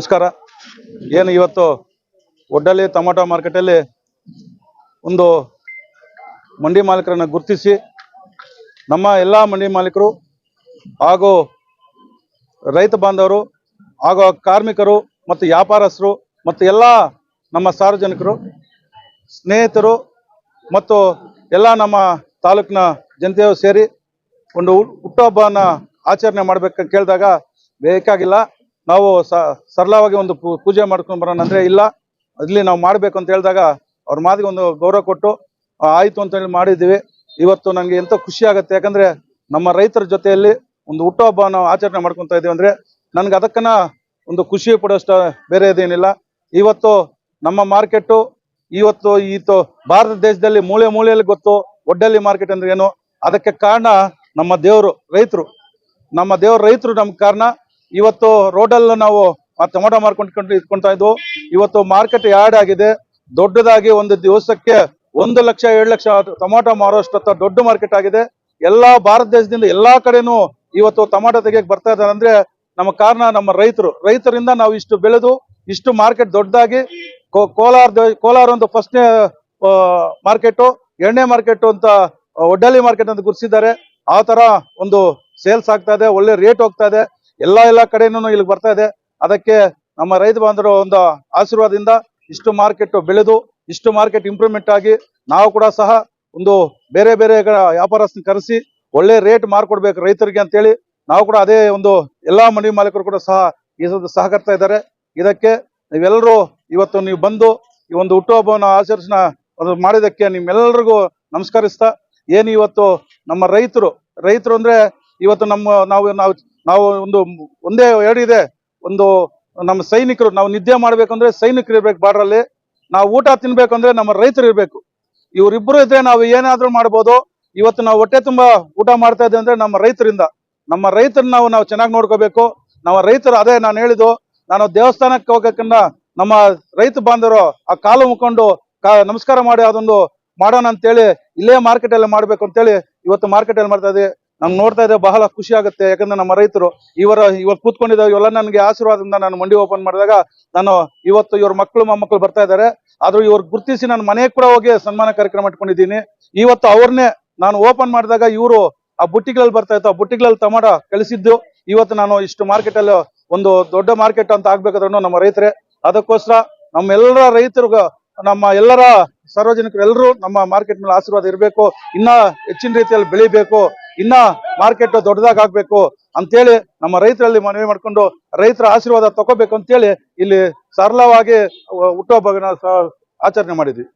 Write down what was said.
ನಮಸ್ಕಾರ. ಏನು ಇವತ್ತು ಒಡ್ಡಲ್ಲಿ ಟೊಮಾಟೊ ಮಾರ್ಕೆಟಲ್ಲಿ ಒಂದು ಮಂಡಿ ಮಾಲೀಕರನ್ನು ಗುರುತಿಸಿ ನಮ್ಮ ಎಲ್ಲ ಮಂಡಿ ಮಾಲೀಕರು ಹಾಗೂ ರೈತ ಬಾಂಧವರು ಹಾಗೂ ಕಾರ್ಮಿಕರು ಮತ್ತು ವ್ಯಾಪಾರಸ್ಥರು ಮತ್ತು ಎಲ್ಲ ನಮ್ಮ ಸಾರ್ವಜನಿಕರು, ಸ್ನೇಹಿತರು ಮತ್ತು ಎಲ್ಲ ನಮ್ಮ ತಾಲೂಕಿನ ಜನತೆಯು ಸೇರಿ ಒಂದು ಹುಟ್ಟುಹಬ್ಬವನ್ನು ಆಚರಣೆ ಮಾಡ್ಬೇಕಂತ ಕೇಳಿದಾಗ ಬೇಕಾಗಿಲ್ಲ. ನಾವು ಸರಳವಾಗಿ ಒಂದು ಪೂಜೆ ಮಾಡ್ಕೊಂಡು ಬರೋಣ ಅಂದ್ರೆ ಇಲ್ಲ ಅಲ್ಲಿ ನಾವು ಮಾಡಬೇಕು ಅಂತ ಹೇಳಿದಾಗ ಅವ್ರ ಮಾತಿಗೆ ಒಂದು ಗೌರವ ಕೊಟ್ಟು ಆಯಿತು ಅಂತ ಹೇಳಿ ಮಾಡಿದ್ದೀವಿ. ಇವತ್ತು ನನಗೆ ಎಂತ ಖುಷಿ ಆಗುತ್ತೆ, ಯಾಕಂದ್ರೆ ನಮ್ಮ ರೈತರ ಜೊತೆಯಲ್ಲಿ ಒಂದು ಹುಟ್ಟುಹಬ್ಬನ ಆಚರಣೆ ಮಾಡ್ಕೊಂತ ಇದೀವಿ ಅಂದ್ರೆ ನನ್ಗೆ ಅದಕ್ಕನ್ನ ಒಂದು ಖುಷಿ ಪಡೋಷ್ಟು ಬೇರೆ ಇದೇನಿಲ್ಲ. ಇವತ್ತು ನಮ್ಮ ಮಾರ್ಕೆಟ್ ಇವತ್ತು ಈತು ಭಾರತ ದೇಶದಲ್ಲಿ ಮೂಳೆ ಮೂಳೆಯಲ್ಲಿ ಗೊತ್ತು ಒಡ್ಡಲ್ಲಿ ಮಾರ್ಕೆಟ್ ಅಂದ್ರೆ ಏನು, ಅದಕ್ಕೆ ಕಾರಣ ನಮ್ಮ ದೇವರು, ರೈತರು. ನಮ್ಮ ದೇವ್ರ ರೈತರು ನಮ್ಗೆ ಕಾರಣ ಇವತ್ತು ರೋಡಲ್ಲಿ ನಾವು ಟೊಮೊಟೊ ಮಾರ್ಕೊಂಡು ಇಟ್ಕೊಂತ ಇದ್ವು. ಇವತ್ತು ಮಾರ್ಕೆಟ್ ಯಾರ್ಡ್ ಆಗಿದೆ? ದೊಡ್ಡದಾಗಿ ಒಂದು ದಿವಸಕ್ಕೆ ಒಂದು ಲಕ್ಷ ಎರಡು ಲಕ್ಷ ಟೊಮೊಟೊ ಮಾರೋಷ್ಟು ದೊಡ್ಡ ಮಾರ್ಕೆಟ್ ಆಗಿದೆ. ಎಲ್ಲಾ ಭಾರತ ದೇಶದಿಂದ ಎಲ್ಲಾ ಕಡೆನೂ ಇವತ್ತು ಟೊಮೊಟೊ ತೆಗಿಯಕ್ ಬರ್ತಾ ಇದ್ದಾರೆ ಅಂದ್ರೆ ನಮ್ಮ ಕಾರಣ ನಮ್ಮ ರೈತರು. ರೈತರಿಂದ ನಾವು ಇಷ್ಟು ಬೆಳೆದು, ಇಷ್ಟು ಮಾರ್ಕೆಟ್ ದೊಡ್ಡದಾಗಿ ಕೋಲಾರ ಕೋಲಾರ ಒಂದು ಫಸ್ಟ್ನೇ ಮಾರ್ಕೆಟು, ಎರಡನೇ ಮಾರ್ಕೆಟ್ ಅಂತ ಒಡ್ಡಳ್ಳಿ ಮಾರ್ಕೆಟ್ ಅಂತ ಗುರ್ಸಿದ್ದಾರೆ ಆ ತರ ಒಂದು ಸೇಲ್ಸ್ ಆಗ್ತಾ ಇದೆ, ಒಳ್ಳೆ ರೇಟ್ ಹೋಗ್ತಾ ಇದೆ. ಎಲ್ಲಾ ಎಲ್ಲ ಕಡೆನೂ ಇಲ್ಲಿ ಬರ್ತಾ ಇದೆ. ಅದಕ್ಕೆ ನಮ್ಮ ರೈತ ಬಾಂಧವರು ಒಂದು ಆಶೀರ್ವಾದದಿಂದ ಇಷ್ಟು ಮಾರ್ಕೆಟ್ ಬೆಳೆದು, ಇಷ್ಟು ಮಾರ್ಕೆಟ್ ಇಂಪ್ರೂವ್ಮೆಂಟ್ ಆಗಿ ನಾವು ಕೂಡ ಸಹ ಒಂದು ಬೇರೆ ಬೇರೆ ವ್ಯಾಪಾರಸ್ಥನ ಕರೆಸಿ ಒಳ್ಳೆ ರೇಟ್ ಮಾರ್ಕೊಡ್ಬೇಕು ರೈತರಿಗೆ ಅಂತೇಳಿ ನಾವು ಕೂಡ ಅದೇ ಒಂದು ಎಲ್ಲಾ ಮನೆ ಮಾಲೀಕರು ಕೂಡ ಸಹ ಈ ಸಹಕರಿಸ್ತಾ ಇದ್ದಾರೆ. ಇದಕ್ಕೆ ನೀವೆಲ್ಲರೂ ಇವತ್ತು ನೀವು ಬಂದು ಈ ಒಂದು ಹುಟ್ಟುಹಬ್ಬವನ್ನು ಆಚರಿಸಿನ ಒಂದು ಮಾಡಿದಕ್ಕೆ ನಿಮ್ಮೆಲ್ಲರಿಗೂ ನಮಸ್ಕರಿಸ್ತಾ, ಏನು ಇವತ್ತು ನಮ್ಮ ರೈತರು ರೈತರು ಅಂದ್ರೆ ಇವತ್ತು ನಮ್ಮ ನಾವು ನಾವು ನಾವು ಒಂದು, ಒಂದೇ ಹೇಳಿದೆ ಒಂದು ನಮ್ಮ ಸೈನಿಕರು, ನಾವು ನಿದ್ದೆ ಮಾಡ್ಬೇಕಂದ್ರೆ ಸೈನಿಕರು ಇರ್ಬೇಕು ಬಾರ್ಡ್ರಲ್ಲಿ. ನಾವು ಊಟ ತಿನ್ಬೇಕಂದ್ರೆ ನಮ್ಮ ರೈತರು ಇರ್ಬೇಕು. ಇವರಿಬ್ರು ಇದ್ರೆ ನಾವು ಏನಾದ್ರೂ ಮಾಡ್ಬೋದು. ಇವತ್ತು ನಾವು ಹೊಟ್ಟೆ ತುಂಬಾ ಊಟ ಮಾಡ್ತಾ ಇದ್ದೇವೆ ಅಂದ್ರೆ ನಮ್ಮ ರೈತರಿಂದ. ನಮ್ಮ ರೈತರನ್ನ ನಾವು ನಾವು ಚೆನ್ನಾಗಿ ನೋಡ್ಕೋಬೇಕು. ನಮ್ಮ ರೈತರು ಅದೇ ನಾನು ಹೇಳಿದ್ದು. ನಾನು ದೇವಸ್ಥಾನಕ್ಕೆ ಹೋಗಕ್ಕನ್ನ ನಮ್ಮ ರೈತ ಬಾಂಧವರು ಆ ಕಾಲು ಮುಕ್ಕೊಂಡು ಕಾ, ನಮಸ್ಕಾರ ಮಾಡಿ ಅದೊಂದು ಮಾಡೋಣ ಅಂತೇಳಿ ಇಲ್ಲೇ ಮಾರ್ಕೆಟ್ ಅಲ್ಲಿ ಮಾಡ್ಬೇಕು ಅಂತೇಳಿ ಇವತ್ತು ಮಾರ್ಕೆಟ್ ಅಲ್ಲಿ ಮಾಡ್ತಾ ಇದ್ದೀವಿ. ನಮ್ಗೆ ನೋಡ್ತಾ ಇದ್ರೆ ಬಹಳ ಖುಷಿ ಆಗುತ್ತೆ. ಯಾಕಂದ್ರೆ ನಮ್ಮ ರೈತರು ಇವರ ಇವತ್ತು ಕೂತ್ಕೊಂಡಿದ್ದ ಇವೆಲ್ಲ ನನಗೆ ಆಶೀರ್ವಾದದಿಂದ ನಾನು ಮಂಡಿ ಓಪನ್ ಮಾಡಿದಾಗ ನಾನು ಇವತ್ತು ಇವ್ರ ಮಕ್ಕಳು, ಮೊಮ್ಮಕ್ಕಳು ಬರ್ತಾ ಇದ್ದಾರೆ. ಆದ್ರೂ ಇವ್ರು ಗುರುತಿಸಿ ನಾನು ಮನೆಗೆ ಕೂಡ ಹೋಗಿ ಸನ್ಮಾನ ಕಾರ್ಯಕ್ರಮ ಇಟ್ಕೊಂಡಿದ್ದೀನಿ. ಇವತ್ತು ಅವ್ರನ್ನೇ ನಾನು ಓಪನ್ ಮಾಡಿದಾಗ ಇವರು ಆ ಬುಟ್ಟಿಗಳಲ್ಲಿ ಬರ್ತಾ ಇತ್ತು. ಆ ಬುಟ್ಟಿಗಳಲ್ಲಿ ಟಮಾಟ ಕಳಿಸಿದ್ದು. ಇವತ್ತು ನಾನು ಇಷ್ಟು ಮಾರ್ಕೆಟ್ ಅಲ್ಲಿ ಒಂದು ದೊಡ್ಡ ಮಾರ್ಕೆಟ್ ಅಂತ ಆಗ್ಬೇಕಾದ್ರೂ ನಮ್ಮ ರೈತರೇ. ಅದಕ್ಕೋಸ್ಕರ ನಮ್ಮೆಲ್ಲರ ರೈತರು ನಮ್ಮ ಎಲ್ಲರ ಸಾರ್ವಜನಿಕರೆಲ್ಲರೂ ನಮ್ಮ ಮಾರ್ಕೆಟ್ ಮೇಲೆ ಆಶೀರ್ವಾದ ಇರಬೇಕು. ಇನ್ನ ಹೆಚ್ಚಿನ ರೀತಿಯಲ್ಲಿ ಬೆಳಿಬೇಕು. ಇನ್ನ ಮಾರ್ಕೆಟ್ ದೊಡ್ಡದಾಗಬೇಕು ಅಂತೇಳಿ ನಮ್ಮ ರೈತರಲ್ಲಿ ಮನವಿ ಮಾಡ್ಕೊಂಡು ರೈತರ ಆಶೀರ್ವಾದ ತಗೋಬೇಕು ಅಂತೇಳಿ ಇಲ್ಲಿ ಸರಳವಾಗಿ ಹುಟ್ಟುಹಬ್ಬನ ಸ- ಆಚರಣೆ ಮಾಡಿದ್ವಿ.